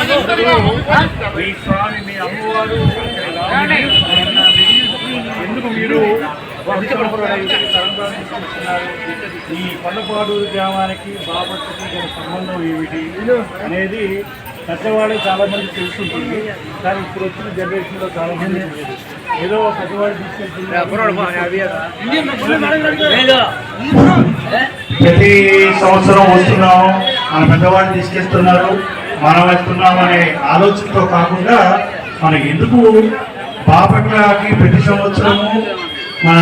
మీ స్వామి మీ అమ్మవారు ఎందుకు మీరు ఈ కొండపాడు గ్రామానికి బాపట్లకి గల సంబంధం ఏమిటి అనేది పెద్దవాళ్ళు చాలా మంది తెలుసుంటుంది. కానీ ఇప్పుడు వచ్చిన జనరేషన్లో చాలా మంది తెలియదు. ఏదో పెద్దవాళ్ళు ప్రతి సంవత్సరం వస్తున్నాం. మన పెద్దవాళ్ళు తీసుకెళ్తున్నారు. మనం వెళ్తున్నాం అనే ఆలోచనతో కాకుండా మన ఎందుకు బాపట్లకి ప్రతి సంవత్సరము మన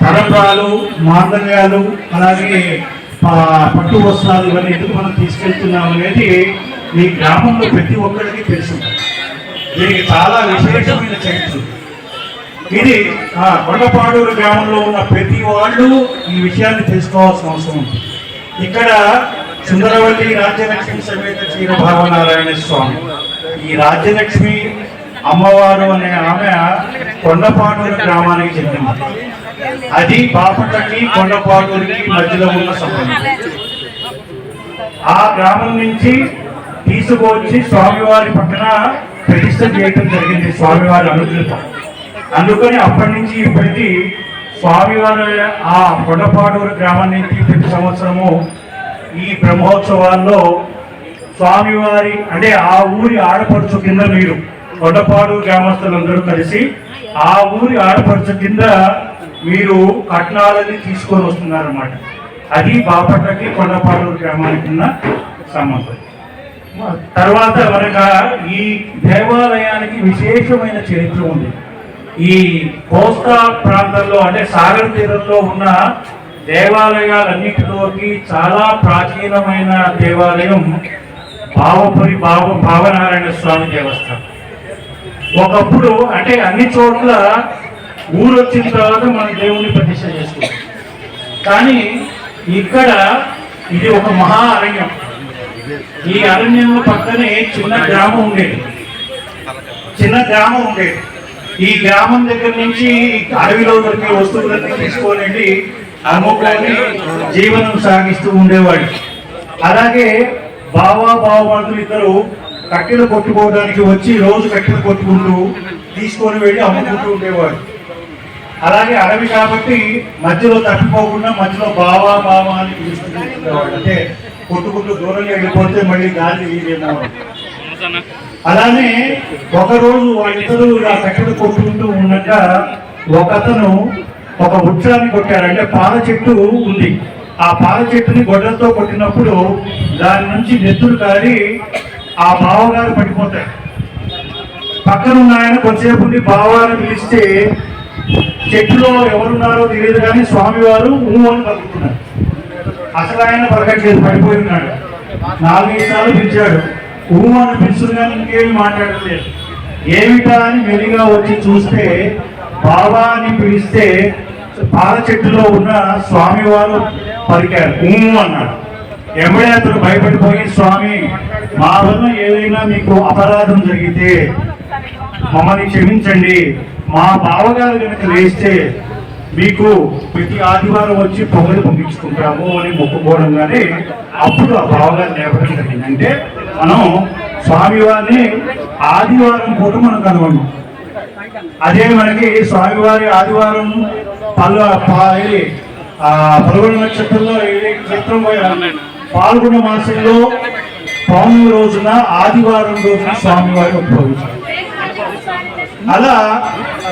తరంపాలు మాందర్యాలు అలాగే పట్టు వస్త్రాలు ఇవన్నీ ఎందుకు మనం తీసుకెళ్తున్నాం అనేది మీ గ్రామంలో ప్రతి ఒక్కరికి తెలుసు. దీనికి చాలా విశేషమైన చరిత్ర. ఇది కొండపాడూరు గ్రామంలో ఉన్న ప్రతి వాళ్ళు ఈ విషయాన్ని తెలుసుకోవాల్సిన అవసరం ఉంది. ఇక్కడ సుందరవల్లి రాజ్యలక్ష్మి సమేత క్షీర భావనారాయణ స్వామి. ఈ రాజ్యలక్ష్మి అమ్మవారు అనే ఆమె కొండపాటూరు గ్రామానికి చెందింది. అది పాపటకి కొండపాడూరికి మధ్యలో ఉన్న సంబంధం. ఆ గ్రామం నుంచి తీసుకువచ్చి స్వామివారి పక్కన ప్రతిష్ట చేయటం జరిగింది స్వామివారి అనుగ్రహం. అందుకని అప్పటి నుంచి ఇప్పటికీ స్వామివారి ఆ కొండపాడూరు గ్రామం నుంచి ప్రతి సంవత్సరము ఈ బ్రహ్మోత్సవాల్లో స్వామివారి అంటే ఆ ఊరి ఆడపడుచు కింద మీరు కొండపాడు గ్రామస్తులందరూ కలిసి ఆ ఊరి ఆడపడుచు కింద మీరు కట్నాలని తీసుకొని వస్తున్నారన్నమాట. అది బాపట్లకి కొండపాడు గ్రామానికి ఉన్న సంబంధం. తర్వాత మనక ఈ దేవాలయానికి విశేషమైన చరిత్ర ఉంది. ఈ కోస్తా ప్రాంతంలో అంటే సాగర్ తీరంలో ఉన్న దేవాలయాలన్నిటిలోకి చాలా ప్రాచీనమైన దేవాలయం భావపురి భావ భావనారాయణ స్వామి దేవస్థానం. ఒకప్పుడు అంటే అన్ని చోట్ల ఊరు వచ్చిన తర్వాత మన దేవుని ప్రతిష్ట చేసుకుంటాం. కానీ ఇక్కడ ఇది ఒక మహా అరణ్యం. ఈ అరణ్యంలో పక్కనే చిన్న గ్రామం ఉండేది. చిన్న గ్రామం ఉండేది. ఈ గ్రామం దగ్గర నుంచి అడవిలో దొరికే వస్తువులన్నీ తీసుకోనండి వెళ్ళి జీవనం సాగిస్తూ ఉండేవాడు. అలాగే బావా బావమంతులు ఇద్దరు కట్టెలు కొట్టుకోవడానికి వచ్చి రోజు కట్టెలు కొట్టుకుంటూ తీసుకొని వెళ్ళి అమ్ముకుంటూ ఉండేవాడు అలాగే అడవి కాబట్టి మధ్యలో తప్పిపోకుండా మధ్యలో బావా బావా అని పిలుస్తుండేవాడు అంటే కొట్టుకుంటూ దూరంగా వెళ్ళిపోతే మళ్ళీ గాలి వీడేమో అలానే ఒకరోజు వాళ్ళిద్దరూ ఇలా కట్టెలు కొట్టుకుంటూ ఉండగా ఒకతను ఒక వృక్షాన్ని కొట్టారు అంటే పాల చెట్టు ఉంది. ఆ పాల చెట్టుని గొడ్డలతో కొట్టినప్పుడు దాని నుంచి నెత్తులు కారి ఆ బావగారు పడిపోతారు. పక్కన ఉన్న ఆయన కొంతసేపు ఉండి పిలిస్తే చెట్టులో ఎవరున్నారో తెలియదు కానీ స్వామివారు ఊ అని పలుకుతున్నారు. అసలు ఆయన పలకట్లేదు పడిపోయి ఉన్నాడు. నాలుగైదు సార్లు పిలిచాడు. ఊ అని పిలుస్తుంది ఇంకేమి మాట్లాడలేదు ఏమిటా అని మెలిగా వచ్చి చూస్తే బాబా అని పిలిస్తే పాల చెట్టులో ఉన్న స్వామివారు పలికారు. ఊ అన్నాడు. ఎమ్మడే అతను భయపడిపోయి స్వామి మా వల్ల ఏదైనా మీకు అపరాధం జరిగితే మమ్మల్ని క్షమించండి. మా బావగారు కనుక లేస్తే మీకు ప్రతి ఆదివారం వచ్చి పొగలు పంపించుకుంటాము అని మొక్కుకోవడంగానే అప్పుడు ఆ బావగారు లేపడం జరిగింది. అంటే మనం స్వామివారిని ఆదివారం పూట మనం కనుగొన్నాం అదే మనకి స్వామివారి ఆదివారం పల్ల పా- నక్షత్రంలో ఏ చిత్రం పాల్గొన మాసంలో పౌర్ణమి రోజున ఆదివారం రోజున స్వామివారి ఉపయోగించారు అలా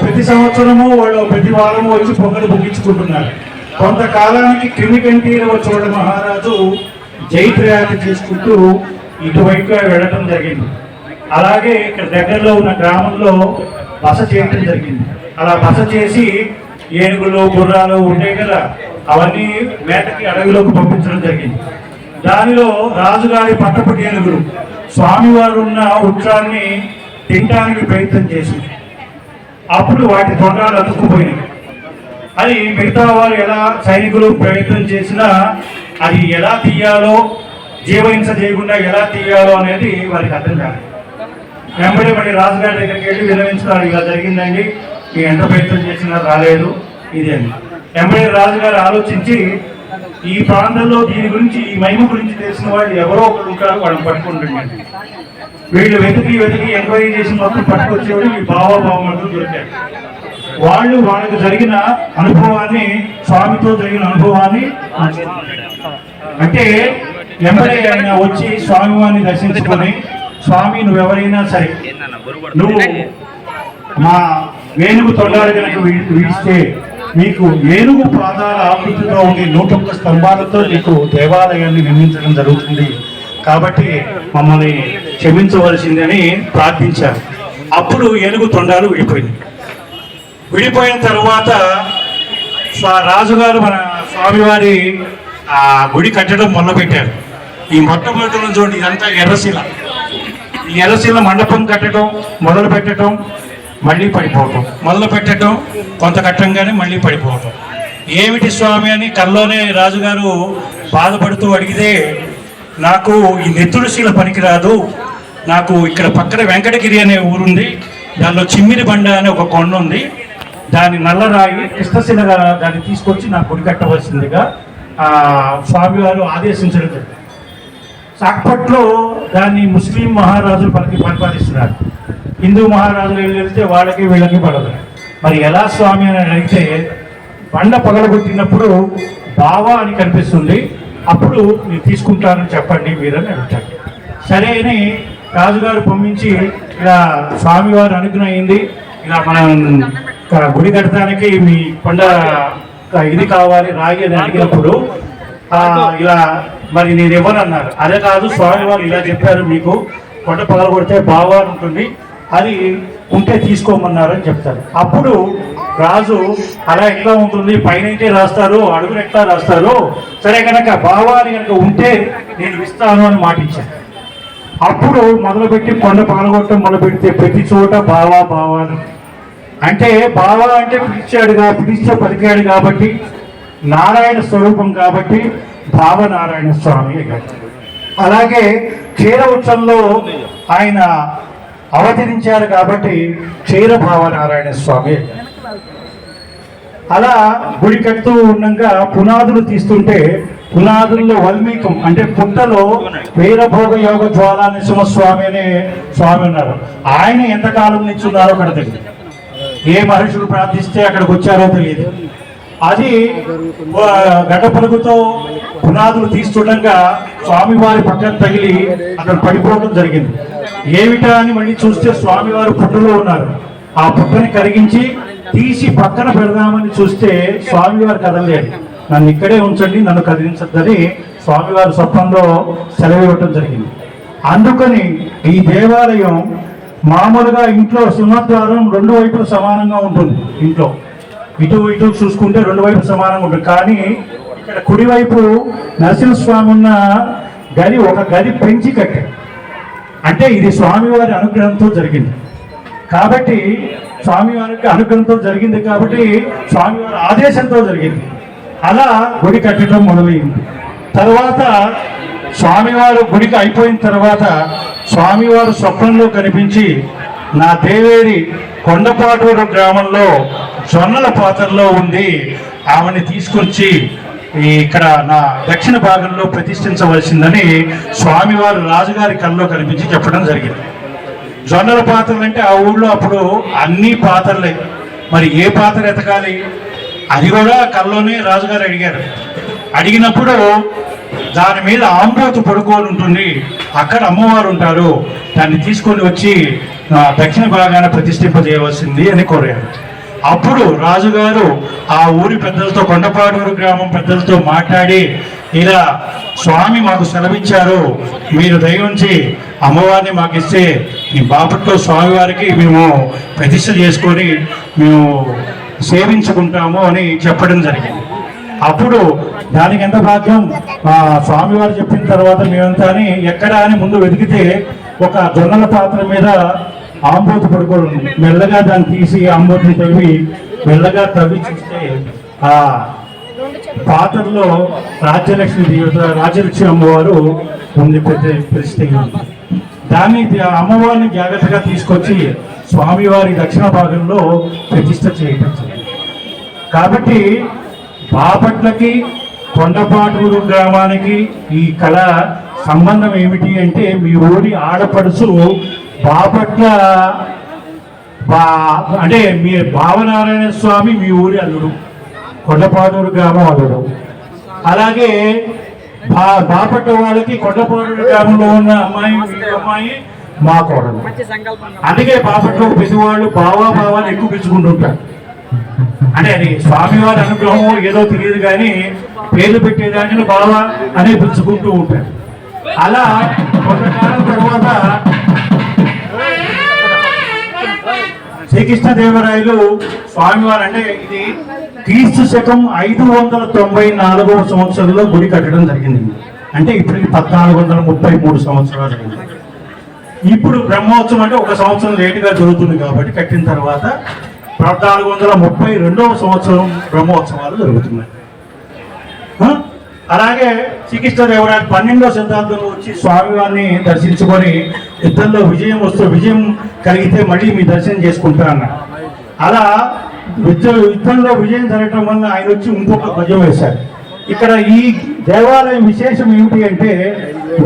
ప్రతి సంవత్సరము వాళ్ళు ప్రతి వారము వచ్చి పొంగలు ముగించుకుంటున్నారు కొంతకాలానికి క్రిమికంటీరవ చోడ మహారాజు జైత్రయాత్ర చేసుకుంటూ ఇటువైపుగా వెళ్ళడం జరిగింది. అలాగే ఇక్కడ దగ్గరలో ఉన్న గ్రామంలో బస చేయడం జరిగింది. అలా బస చేసి ఏనుగులు గుర్రాలు ఉంటాయి కదా అవన్నీ వేటకి అడవిలోకి పంపించడం జరిగింది. దానిలో రాజుగారి పట్టపటి ఏనుగులు స్వామివారు ఉన్న వృక్షాన్ని తినడానికి ప్రయత్నం చేసింది. అప్పుడు వాటి తొండాలు అతుక్కుపోయినాయి. అది మిగతా వారు ఎలా సైనికులు ప్రయత్నం చేసినా అది ఎలా తీయాలో జీవహింస చేయకుండా ఎలా తీయాలో అనేది వారికి అర్థం కాదు వెంబడి మళ్ళీ రాజుగారి దగ్గరికి వెళ్ళి విరమించుతారు ఇలా జరిగిందండి మీ ఎంత ప్రయత్నం చేసినా రాలేదు. ఇది అని రాజు రాజుగారు ఆలోచించి ఈ ప్రాంతంలో దీని గురించి ఈ మహిమ గురించి తెలిసిన వాళ్ళు ఎవరో ఒకరు ఉంటారు వాళ్ళని పట్టుకుంటుండీ వీళ్ళు వెతికి వెతికి ఎంక్వైరీ చేసి మొత్తం పట్టుకొచ్చేవాడు ఈ బావ బావమంటూ దొరికారు. వాళ్ళు వాళ్ళకి జరిగిన అనుభవాన్ని స్వామితో జరిగిన అనుభవాన్ని అంటే ఎంబడే ఆయన వచ్చి స్వామివారిని దర్శించుకొని స్వామి నువ్వెవరైనా సరే నువ్వు మా ఏనుగు తొండాలు కనుక వీడిస్తే మీకు ఏనుగు పాదాల ఆకృతిలో ఉండి నూట ఒక్క స్తంభాలతో నీకు దేవాలయాన్ని నిర్మించడం జరుగుతుంది. కాబట్టి మమ్మల్ని క్షమించవలసిందని ప్రార్థించారు. అప్పుడు ఏనుగు తొండాలు విడిపోయింది విడిపోయిన తర్వాత రాజుగారు మన స్వామివారి ఆ గుడి కట్టడం మొదలుపెట్టారు. ఈ మొట్టమొదటిలో చూడండి ఇదంతా ఎర్రశిల. ఈ ఎర్రశిల మండపం కట్టడం మొదలు పెట్టడం మళ్ళీ పడిపోవటం. మొదలు పెట్టడం కొంత కట్టంగానే మళ్ళీ పడిపోవటం. ఏమిటి స్వామి అని కల్లోనే రాజుగారు బాధపడుతూ అడిగితే నాకు ఈ నెత్తుడుశీల పనికిరాదు. నాకు ఇక్కడ పక్కన వెంకటగిరి అనే ఊరుంది. దానిలో చిమ్మిరి బండ అనే ఒక కొండ ఉంది. దాని నల్లరాయి కృష్ణశిలగా దాన్ని తీసుకొచ్చి నాకు గుడి కట్టవలసిందిగా స్వామివారు ఆదేశించడం జరిగింది. అప్పట్లో దాన్ని ముస్లిం మహారాజులు పలికి పరిపాలిస్తున్నారు. హిందూ మహారాజులు వెళ్ళి వెళ్తే వాళ్ళకి వీళ్ళకి పడదు. మరి ఎలా స్వామి అని అడిగితే బండ పగలగొట్టినప్పుడు బావా అని కనిపిస్తుంది. అప్పుడు మీరు తీసుకుంటారని చెప్పండి మీరని అడుగుతాడు సరే అని రాజుగారు పంపించి ఇలా స్వామివారు అనుగ్రహం అయింది. ఇలా మనం గుడి కట్టడానికి మీ కొండ ఇది కావాలి రాగి అని అడిగినప్పుడు ఇలా మరి నేను ఇవ్వనన్నారు. అదే కాదు స్వామి వారు ఇలా చెప్పారు మీకు. కొండ పగలగొడితే బావా అని ఉంటుంది. అది ఉంటే తీసుకోమన్నారు అని చెప్తారు. అప్పుడు రాజు అలా ఎట్లా ఉంటుంది? పైన రాస్తారు అడుగులు ఎట్లా రాస్తారు? సరే కనుక భావాన్ని అని కనుక ఉంటే నేను ఇస్తాను అని మాట అప్పుడు మొదలుపెట్టి కొండ పగలగొట్టడం మొదలుపెడితే ప్రతి చోట బావా బావా అంటే బావా అంటే పిలిచాడుగా పిలిస్తే పలికాడు కాబట్టి నారాయణ స్వరూపం కాబట్టి భావనారాయణ స్వామి అలాగే క్షీర ఉత్సవంలో ఆయన అవతరించారు కాబట్టి క్షీర భావనారాయణ స్వామి. అలా గుడి కడుతూ ఉండగా పునాదులు తీస్తుంటే పునాదుల్లో వల్మీకం అంటే పుట్టలో వీరభోగ యోగ జ్వాలా స్వామి అనే స్వామి ఉన్నారు. ఆయన ఎంతకాలం నుంచి ఉన్నారో అక్కడ తెలియదు. ఏ మహర్షులు ప్రార్థిస్తే అక్కడికి వచ్చారో తెలియదు. అది గడపలుగుతో పునాదులు తీస్తుండగా స్వామివారి పక్కన తగిలి అక్కడ పడిపోవడం జరిగింది. ఏమిటా అని మళ్ళీ చూస్తే స్వామివారు పుట్టలో ఉన్నారు. ఆ పుట్టని కరిగించి తీసి పక్కన పెడదామని చూస్తే స్వామివారు కదలలేదు. నన్ను ఇక్కడే ఉంచండి నన్ను కదిలించద్దని స్వామివారి స్వప్నంలో సెలవు ఇవ్వటం జరిగింది. అందుకని ఈ దేవాలయం మామూలుగా ఇంట్లో సింహద్వారం రెండు వైపులు సమానంగా ఉంటుంది ఇంట్లో. ఇటు ఇటు చూసుకుంటే రెండు వైపు సమానంగా ఉంటుంది. కానీ ఇక్కడ కుడివైపు నరసింహస్వామి ఉన్న గది ఒక గది పెంచి కట్టారు. అంటే ఇది స్వామివారి అనుగ్రహంతో జరిగింది. కాబట్టి స్వామివారికి అనుగ్రహంతో జరిగింది కాబట్టి స్వామివారి ఆదేశంతో జరిగింది. అలా గుడి కట్టడం మొదలైంది. తర్వాత స్వామివారు గుడికి అయిపోయిన తర్వాత స్వామివారు స్వప్నంలో కనిపించి నా దేవేరి కొండపాటూరు గ్రామంలో జొన్నల పాత్రలో ఉంది ఆమెని తీసుకొచ్చి ఇక్కడ నా దక్షిణ భాగంలో ప్రతిష్ఠించవలసిందని స్వామివారు రాజుగారి కల్లో కనిపించి చెప్పడం జరిగింది. జొన్నల పాత్రలు అంటే ఆ ఊళ్ళో అప్పుడు అన్ని పాత్రలే. మరి ఏ పాత్ర ఎతకాలి? అది కూడా కల్లోనే రాజుగారు అడిగారు. అడిగినప్పుడు దాని మీద ఆంబోతు పడుకొని ఉంటుంది. అక్కడ అమ్మవారు ఉంటారు. దాన్ని తీసుకొని వచ్చి దక్షిణ భాగాన ప్రతిష్ఠింపజేయవలసింది అని కోరారు. అప్పుడు రాజుగారు ఆ ఊరి పెద్దలతో కొండపాడూరు గ్రామం పెద్దలతో మాట్లాడి ఇలా స్వామి మాకు సెలవిచ్చారు. మీరు దయవుంచి అమ్మవారిని మాకు ఇస్తే ఈ బాపట్లో స్వామివారికి మేము ప్రతిష్ట చేసుకొని మేము సేవించుకుంటాము అని చెప్పడం జరిగింది. అప్పుడు దానికి ఎంత భాగ్యం? ఆ స్వామివారు చెప్పిన తర్వాత మేమంతా అని ఎక్కడ అని ముందు వెతికితే ఒక జొన్నల పాత్ర మీద ఆంబోతి పడుకోవడం మెల్లగా దాన్ని తీసి ఆంబోతిని తవ్వి మెల్లగా తవ్వి చూస్తే ఆ పాత్రలో రాజ్యలక్ష్మి దేవత రాజలక్ష్మి అమ్మవారు ఉంది పెద్ద ప్రతిష్ట ఉంది. దాన్ని అమ్మవారిని జాగ్రత్తగా తీసుకొచ్చి స్వామివారి దక్షిణ భాగంలో ప్రతిష్ట చేయటం కాబట్టి బాపట్లకి కొండపాటూరు గ్రామానికి ఈ కళ సంబంధం ఏమిటి అంటే మీ ఊరి ఆడపడుచు బాపట్ల బా అంటే మీ భావనారాయణ స్వామి మీ ఊరి అల్లుడు. కొండపాటూరు గ్రామం అల్లుడు. అలాగే బా బాపట్ల వాళ్ళకి కొండపాటూరు గ్రామంలో ఉన్న అమ్మాయి అమ్మాయి మా కోడలు. అందుకే బాపట్ల పెద్దవాళ్ళు బావా బావాని ఎక్కువ పిలుచుకుంటుంటారు అంటే అది స్వామివారి అనుగ్రహం ఏదో తెలియదు కానీ పేర్లు పెట్టేదాన్ని బావా అని పిలుచుకుంటూ ఉంటారు. అలా కొంతకాలం తర్వాత శ్రీకృష్ణదేవరాయలు స్వామివారు అంటే ఇది క్రీస్తు శకం ఐదు వందల తొంభై నాలుగవ సంవత్సరంలో గుడి కట్టడం జరిగింది. అంటే ఇప్పటికి పద్నాలుగు వందల ముప్పై మూడు సంవత్సరాలు ఇప్పుడు బ్రహ్మోత్సవం అంటే ఒక సంవత్సరం లేటుగా జరుగుతుంది కాబట్టి కట్టిన తర్వాత పద్నాలుగు వందల ముప్పై రెండవ సంవత్సరం బ్రహ్మోత్సవాలు జరుగుతున్నాయి. అలాగే శ్రీకృష్ణదేవరాయలు పన్నెండవ శతాబ్దంలో వచ్చి స్వామివారిని దర్శించుకొని యుద్ధంలో విజయం వస్తూ విజయం కలిగితే మళ్ళీ మీ దర్శనం చేసుకుంటారన్న. అలా యుద్ధ యుద్ధంలో విజయం జరగటం వల్ల ఆయన వచ్చి ఇంకొక ధ్వజం వేశారు. ఇక్కడ ఈ దేవాలయం విశేషం ఏమిటి అంటే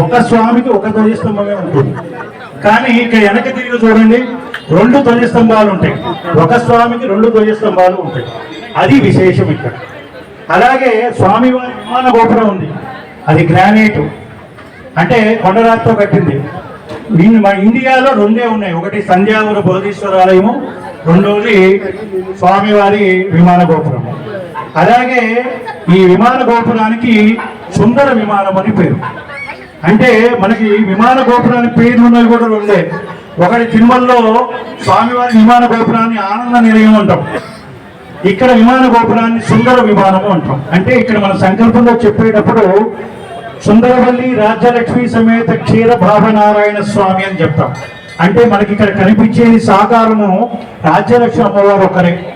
ఒక స్వామికి ఒక ధ్వజస్తంభమే ఉంటుంది. కానీ ఇక్కడ వెనక తిరిగి చూడండి రెండు ధ్వజస్తంభాలు ఉంటాయి. ఒక స్వామికి రెండు ధ్వజస్తంభాలు ఉంటాయి. అది విశేషం ఇక్కడ. అలాగే స్వామివారి విమాన గోపురం ఉంది. అది గ్రానైట్. అంటే కొండరాతితో కట్టింది. దీన్ని మన ఇండియాలో రెండే ఉన్నాయి. ఒకటి సంధ్యావర బోధేశ్వర ఆలయము రెండోది స్వామివారి విమాన గోపురము. అలాగే ఈ విమాన గోపురానికి సుందర విమానం అని పేరు. అంటే మనకి విమాన గోపురానికి పేరు ఉన్నవి కూడా రెండే. ఒకటి తిరుమలలో స్వామివారి విమాన గోపురాన్ని ఆనంద నిలయం అంటాం. ఇక్కడ విమాన గోపురాన్ని సుందర విమానము అంటాం. అంటే ఇక్కడ మన సంకల్పంలో చెప్పేటప్పుడు సుందరవల్లి రాజ్యలక్ష్మి సమేత క్షీర భావనారాయణ స్వామి అని చెప్తాం. అంటే మనకి ఇక్కడ కనిపించేది సాకారము రాజ్యలక్ష్మి అమ్మవారు ఒక్కరే.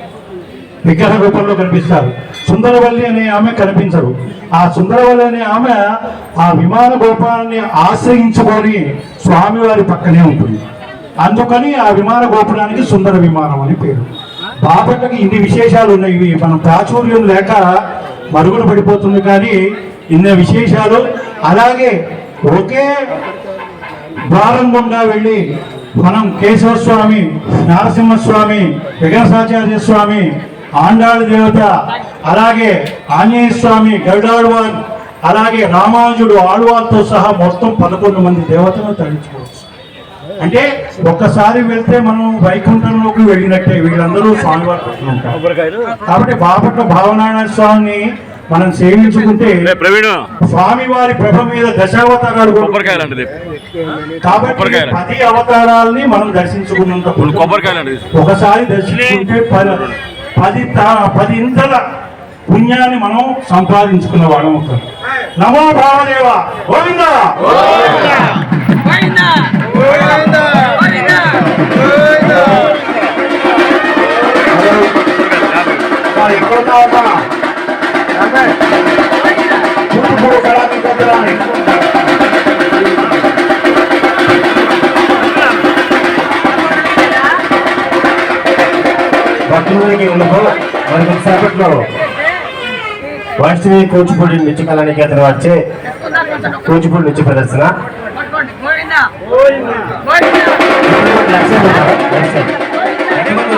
విగ్రహ రూపంలో కనిపిస్తారు. సుందరవల్లి అనే ఆమె కనిపించరు ఆ సుందరవల్లి అనే ఆమె ఆ విమాన గోపురాన్ని ఆశ్రయించుకొని స్వామివారి పక్కనే ఉంటుంది. అందుకని ఆ విమాన గోపురానికి సుందర విమానం అని పేరు. బాపట్లకి ఇన్ని విశేషాలు ఉన్నాయి. మన మనం ప్రాచుర్యం లేక మరుగున పడిపోతుంది కానీ ఇన్ని విశేషాలు. అలాగే ఒకే ద్వారం గుండా వెళ్ళి మనం కేశవ స్వామి నరసింహస్వామి విఘ్నసాచార్య స్వామి ఆండాళ దేవత అలాగే ఆంజనేయ స్వామి గరుడాళ్వార్ అలాగే రామానుజుడు ఆళ్వార్తో సహా మొత్తం పదకొండు మంది దేవతలను తరించుకోవచ్చు. అంటే ఒక్కసారి వెళ్తే మనం వైకుంఠంలోకి వెళ్ళినట్టే వీళ్ళందరూ స్వామివారి ఉంటారు. కాబట్టి బాపట్ల భావనారాయణ స్వామిని మనం సేవించుకుంటే స్వామివారి ప్రభ మీద దశావతారాలు కాబట్టి. పది అవతారాలని మనం దర్శించుకున్నంత ఒకసారి దర్శించుకుంటే పది పది తా- పది ఇంతల పుణ్యాన్ని మనం సంపాదించుకున్న వాళ్ళం అవుతాం నమో భావదేవ. గోవింద. ఉన్నావమ్మా? చూడు, చూడు, కళాకి కొట్టరాని. భక్తులకి మరి కొద్దిసేపట్లో కూచిపూడి నృత్య కళానికేతన వచ్చే కూచిపూడి నృత్య ప్రదర్శన! లక్ష్యం? లక్ష్యం. ఎంతమంది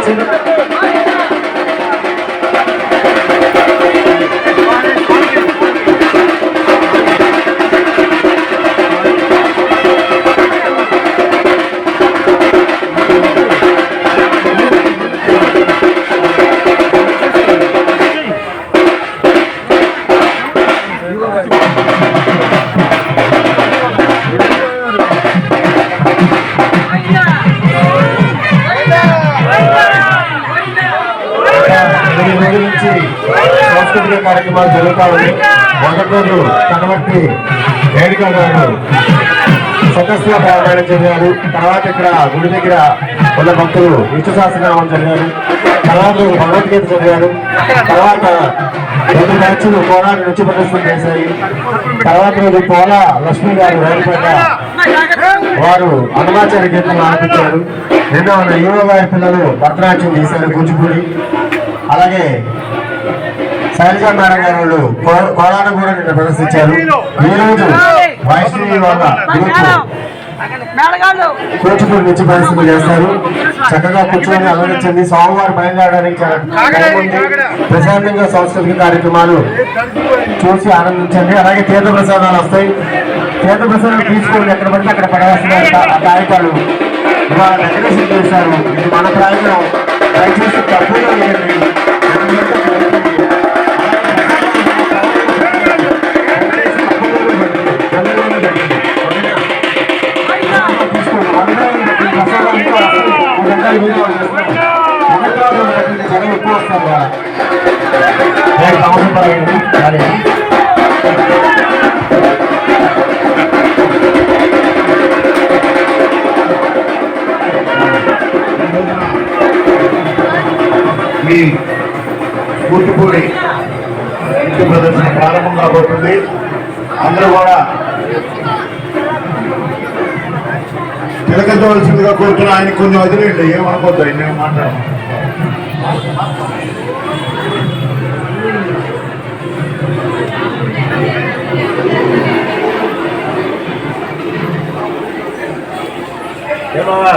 ఉన్నాయి మొదటి కనబట్టి వేడుక గారు. స్వతస్వ పారాయణం చదివారు తర్వాత ఇక్కడ గుడి దగ్గర ఉన్న భక్తులు సహస్రనామం చదివారు తర్వాత భగవద్గీత చదివారు తర్వాత రెండు బ్యాచ్లు పోరాడు నృత్య ప్రదర్శన చేశాయి. తర్వాత రోజు పోల లక్ష్మి గారు రైలుపేట వారు హనుమాచార్య గీతలు ఆలపించారు. రెండవ యువ గారి పిల్లలు భరతనాట్యం చేశారు కూచిపూడి. అలాగే శైలజ మేడం గారు వాళ్ళు కూడా నిన్న ప్రదర్శించారు. ఈ రోజు వైష్ణవి వాళ్ళ కూచిపూడి నుంచి పరిస్థితులు చేస్తారు. చక్కగా కూర్చొని అలరించింది సోమవారం బయలుదేరడానికి ప్రశాంతంగా సాంస్కృతిక కార్యక్రమాలు చూసి ఆనందించండి. అలాగే తీర్థ ప్రసాదాలు వస్తాయి. తీర్థ ప్రసాదాలు తీసుకోండి. ఎక్కడ పడితే అక్కడ పడవలసిన ఆ గాయకాలు ఇవాళ డెకరేషన్ చేశారు. ఇది మన ప్రాంతం దయచేసి తప్పుగా మీ కూచిపూడి నృత్య ప్రదర్శన ప్రారంభం కాబోతుంది. అందరూ కూడా తిలకించవలసిందిగా కోరుతున్న ఆయన కొన్ని వదిలేండి ఏమనుకోద్దు నేను మాట్లాడను ఏమవ్వా